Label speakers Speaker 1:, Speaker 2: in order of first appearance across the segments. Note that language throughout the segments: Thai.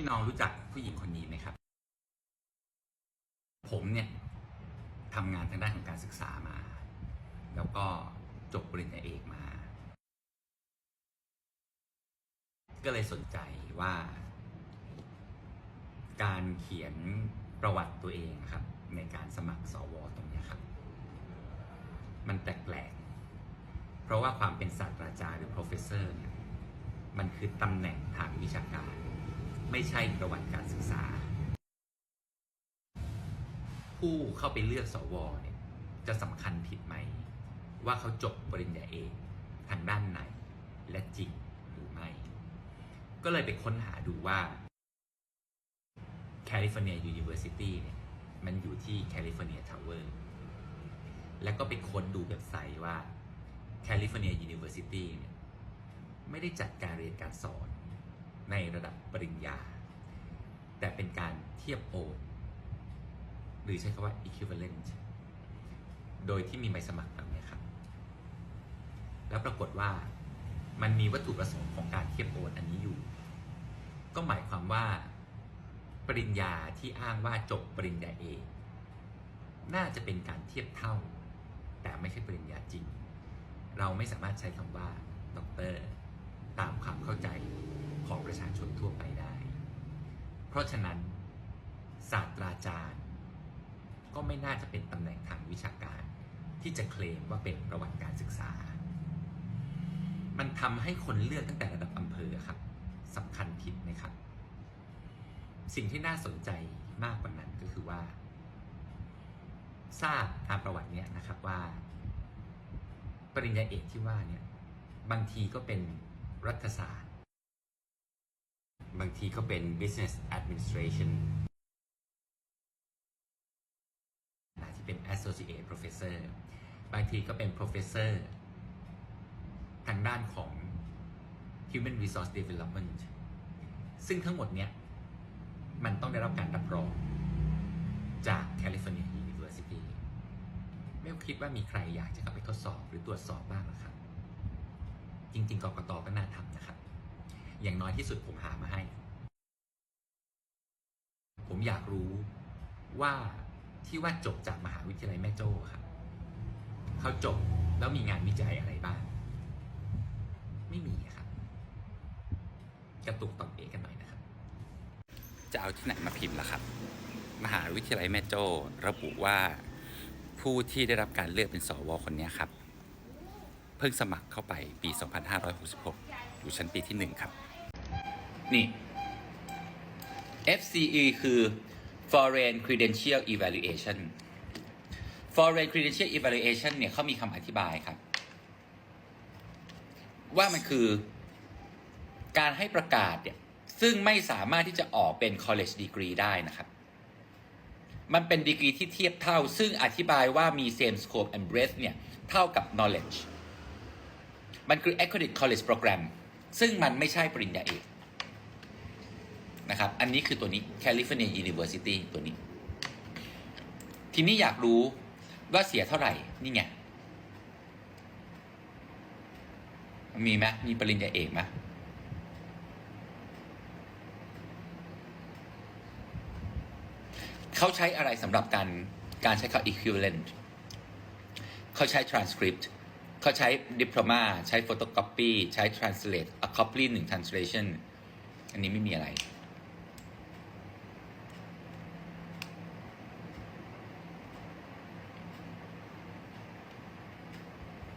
Speaker 1: พี่น้องรู้จักผู้หญิงคนนี้ไหมครับ ผมเนี่ยทำงานทางด้านของการศึกษามา แล้วก็จบปริญญาเอกมา ก็เลยสนใจว่า การเขียนประวัติตัวเองครับ ในการสมัครสวตรงนี้ครับ มันแปลกๆเพราะว่าความเป็นศาสตราจารย์หรือ professor เนี่ยมันคือตำแหน่งทางวิชาการ ไม่ใช่ประวัติการศึกษา ผู้เข้าไปเลือกสวเนี่ยจะสำคัญผิดไหม ว่าเขาจบปริญญาเอกทางด้านไหนและจริงหรือไม่ ก็เลยไปค้นหาดูว่าแคลิฟอร์เนียยูนิเวอร์ซิตี้เนี่ยมันอยู่ที่แคลิฟอร์เนียทาวเวอร์แล้วก็ไปค้นดูเว็บไซต์ว่าแคลิฟอร์เนียยูนิเวอร์ซิตี้เนี่ยไม่ได้จัดการเรียนการสอน ในระดับปริญญา แต่เป็นการเทียบโอนหรือใช้คำว่า equivalent โดยที่มีใบสมัครแบบนี้ครับ แล้วปรากฏว่ามันมีวัตถุประสงค์ของการเทียบโอนอันนี้อยู่ ก็หมายความว่า ปริญญาที่อ้างว่าจบปริญญาเอกน่าจะเป็นการเทียบเท่า แต่ไม่ใช่ปริญญาจริง เราไม่สามารถใช้คำว่าด็อกเตอร์ตามความเข้าใจ ของประชาชนทั่วไปได้ เพราะฉะนั้นศาสตราจารย์ ก็ไม่น่าจะเป็นตำแหน่งทางวิชาการ ที่จะเคลมว่าเป็นประวัติการศึกษา มันทำให้คนเลือกตั้งแต่ระดับอำเภอครับสำคัญผิดไหมครับ สิ่งที่น่าสนใจมากกว่านั้นก็คือว่า ทราบตามประวัติเนี่ยนะครับว่า ปริญญาเอกที่ว่าเนี่ยบางทีก็เป็นรัฐศาสตร์ บางทีก็เป็น business administration ที่เป็น associate professor บางทีก็เป็น professor ทางด้านของ human resource development ซึ่งทั้งหมดเนี้ยมันต้องได้รับการรับรองจาก California University ไม่คิดว่ามีใครอยากจะเข้าไปทดสอบหรือตรวจสอบบ้างหรอครับ จริง ๆกกตก็น่าทำนะครับ อย่างน้อยที่สุดผมหามาให้ ผมอยากรู้ว่าที่ว่าจบจากมหาวิทยาลัยแม่โจ้ครับเขาจบแล้วมีงานวิจัยอะไรบ้าง ไม่มีครับกระตุกตอบเอกกันหน่อยนะครับ จะเอาที่ไหนมาพิมพ์ล่ะครับ มหาวิทยาลัยแม่โจ้ระบุว่าผู้ที่ได้รับการเลือกเป็นสวคนนี้ครับ เพิ่งสมัครเข้าไปปี 2566 อยู่ชั้นปีที่ 1 ครับ นี่ FCE คือ Foreign Credential Evaluation Foreign Credential Evaluation เนี่ยเขามีคำอธิบายครับ ว่ามันคือการให้ประกาศเนี่ยซึ่งไม่สามารถที่จะออกเป็น college degree ได้นะครับ มันเป็นดีกรีที่เทียบเท่า ซึ่งอธิบายว่ามี same scope and breadth เนี่ย เท่ากับ knowledge มันคือ accredited college program ซึ่งมันไม่ใช่ปริญญาเอก นะครับ อันนี้คือตัวนี้ California University ตัวนี้ ทีนี้อยากรู้ว่าเสียเท่าไหร่ นี่ไง มีไหมมีปริญญาเอกไหมเขาใช้อะไรสำหรับการการใช้คำ equivalent เขาใช้ transcript เขาใช้ diploma ใช้ photocopy ใช้ translate a copy หนึ่ง translation อันนี้ไม่มีอะไร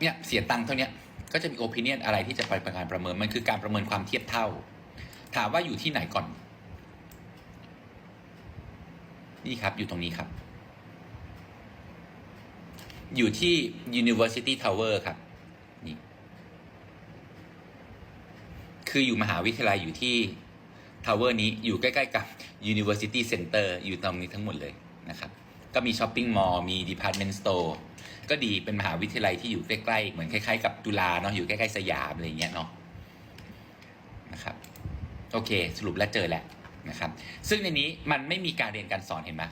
Speaker 1: เนี่ยเสียตังค์เท่านี้ก็จะมีโอ i ิเนียนอะไรที่จะไปประการประเมินมันคือการประเมินความเทียบเท่า ถามว่าอยู่ที่ไหนก่อน นี่ครับอยู่ตรงนี้ครับ อยู่ที่ University Tower ครับนี่คืออยู่มหาวิทยาลัยอยู่ที่ Tower นี้อยู่ใกล้ ๆ กับ University Center อยู่ตรงนี้ทั้งหมดเลยนะครับ ก็มีช้อปปิ้งมอลล์มี Department Store ก็ดีเป็นมหาวิทยาลัยที่อยู่ใกล้ๆ เหมือนคล้ายๆกับจุฬาเนาะอยู่ใกล้ๆสยามอะไรเงี้ยเนาะนะครับโอเค สรุปแล้วเจอแหละนะครับซึ่งในนี้มันไม่มีการเรียนการสอนเห็นไหม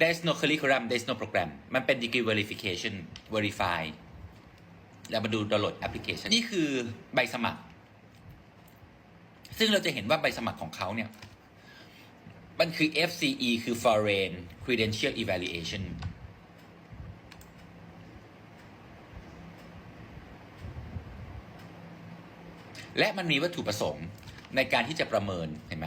Speaker 1: there's no curriculum there's no program มันเป็น degree verification verify แล้วมาดูดาวน์โหลดแอปพลิเคชันนี่คือใบสมัคร ซึ่งเราจะเห็นว่าใบสมัครของเขาเนี่ย มันคือ FCE คือ Foreign Credential Evaluation และมันมีวัตถุประสงค์ในการที่จะประเมินเห็นไหม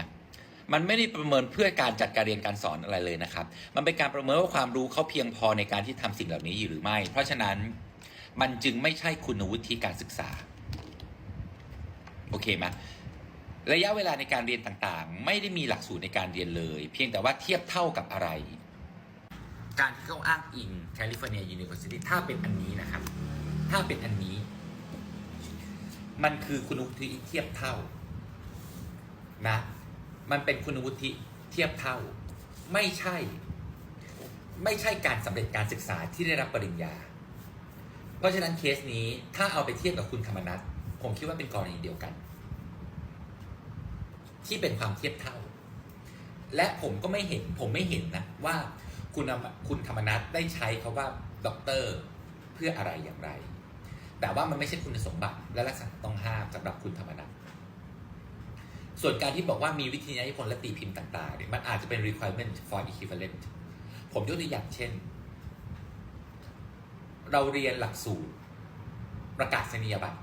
Speaker 1: มันไม่ได้ประเมินเพื่อการจัดการเรียนการสอนอะไรเลยนะครับ มันเป็นการประเมินว่าความรู้เขาเพียงพอในการที่ทำสิ่งเหล่านี้อยู่หรือไม่ เพราะฉะนั้นมันจึงไม่ใช่คุณวุฒิการศึกษา โอเคไหม ระยะเวลาในการเรียนต่างๆ ไม่ได้มีหลักสูตรในการเรียนเลย เพียงแต่ว่าเทียบเท่ากับอะไร การที่เขาอ้างอิงแคลิฟอร์เนียยูนิเวอร์ซิตี้ถ้าเป็นอันนี้นะครับ ถ้าเป็นอันนี้ มันคือคุณวุฒิเทียบเท่านะมันเป็นคุณวุฒิเทียบเท่า ไม่ใช่ ไม่ใช่การสำเร็จการศึกษาที่ได้รับปริญญา เพราะฉะนั้นเคสนี้ถ้าเอาไปเทียบกับคุณธรรมนัทผมคิดว่าเป็นกรณีเดียวกัน ที่เป็นความเทียบเท่า และผมก็ไม่เห็นผมไม่เห็นนะว่าคุณคุณธรรมนัทได้ใช้คาว่าด็อกเตอร์เพื่ออะไรอย่างไร แต่ว่ามันไม่ใช่คุณสมบัติและลักษณะต้องห้ามสำหรับคุณธรรมนัทส่วนการที่บอกว่ามีวิทยานิพนธ์และตีพิมพ์ต่างๆเนี่ยมันอาจจะเป็น requirement for equivalent ผมยกตัวอย่างเช่น เราเรียนหลักสูตรประกาศนียบัตร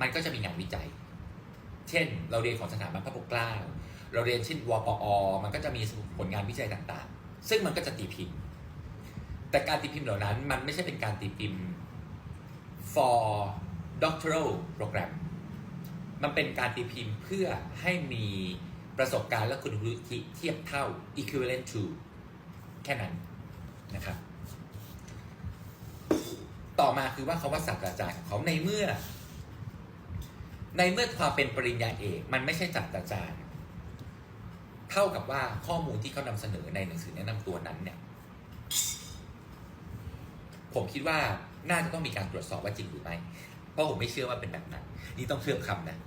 Speaker 1: มันก็จะมีงานวิจัย เช่น เราเรียนของสถาบันพระปกเกล้า เราเรียนเช่นวปอ มันก็จะมีผลงานวิจัยต่างๆ ซึ่งมันก็จะตีพิมพ์ แต่การตีพิมพ์เหล่านั้นมันไม่ใช่เป็นการตีพิมพ์ for doctoral program มันเป็นการตีพิมพ์เพื่อให้มีประสบการณ์และคุณวุฒิเทียบเท่า equivalent to แค่นั้นนะครับ ต่อมาคือว่าเขาว่าศาสตราจารย์ของเขาในเมื่อ ในเมื่อความเป็นปริญญาเอกมันไม่ใช่จัดอาจารย์ เท่ากับว่าข้อมูลที่เขานำเสนอในหนังสือแนะนำตัวนั้นเนี่ย ผมคิดว่าน่าจะต้องมีการตรวจสอบว่าจริงหรือไม่ เพราะผมไม่เชื่อว่าเป็นแบบนั้น นี่ต้องเชื่อคำนะ